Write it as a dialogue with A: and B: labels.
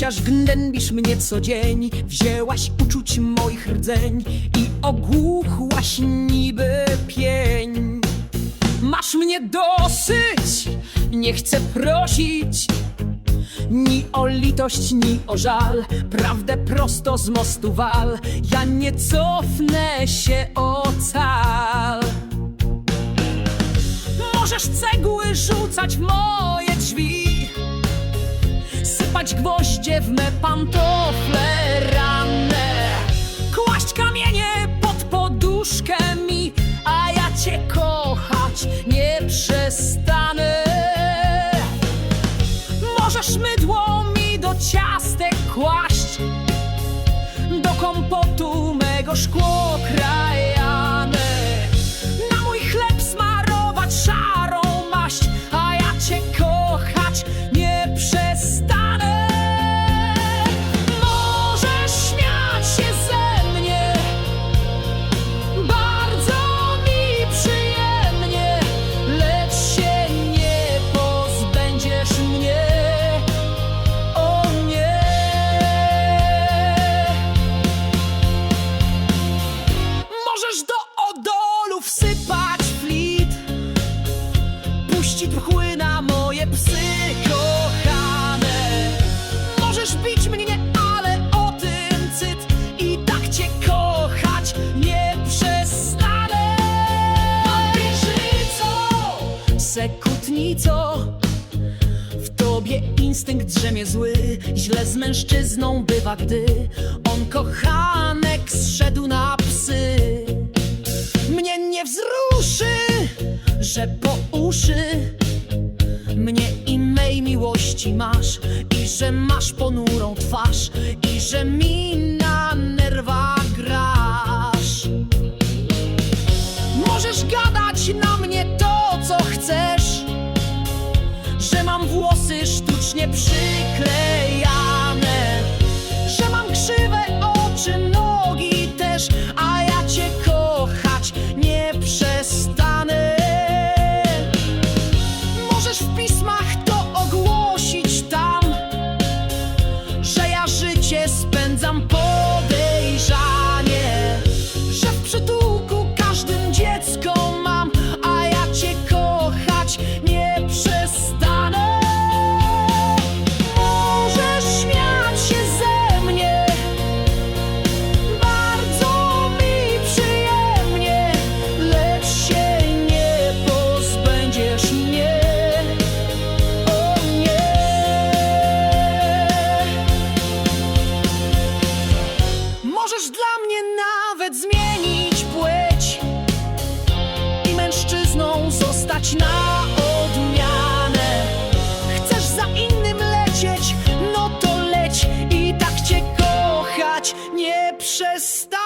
A: Chociaż gnębisz mnie co dzień Wzięłaś uczuć moich rdzeń I ogłuchłaś niby pień. Masz mnie dosyć Nie chcę prosić Ni o litość, ni o żal. Prawdę prosto z mostu wal Ja nie cofnę się ocal Możesz cegły rzucać w moje Sypać gwoździe w me pantofle ranne. Kłaść kamienie pod poduszkę mi A ja cię kochać nie przestanę. Możesz mydło mi do ciastek kłaść Do kompotu mego szkło krajane Puścić pchły na moje psy kochane. Możesz bić mnie, ale o tym cyt I tak cię kochać nie przestanę. Wampirzyco, sekutnico w tobie instynkt drzemie zły Źle z mężczyzną bywa, gdy On kochanek zszedł miłości masz I że masz ponurą twarz I że mi na nerwach grasz. Możesz gadać na mnie to, co chcesz że mam włosy sztucznie przyklejane, nawet zmienić płeć i mężczyzną zostać na odmianę. Chcesz za innym lecieć, no to leć i tak cię kochać nie przestań.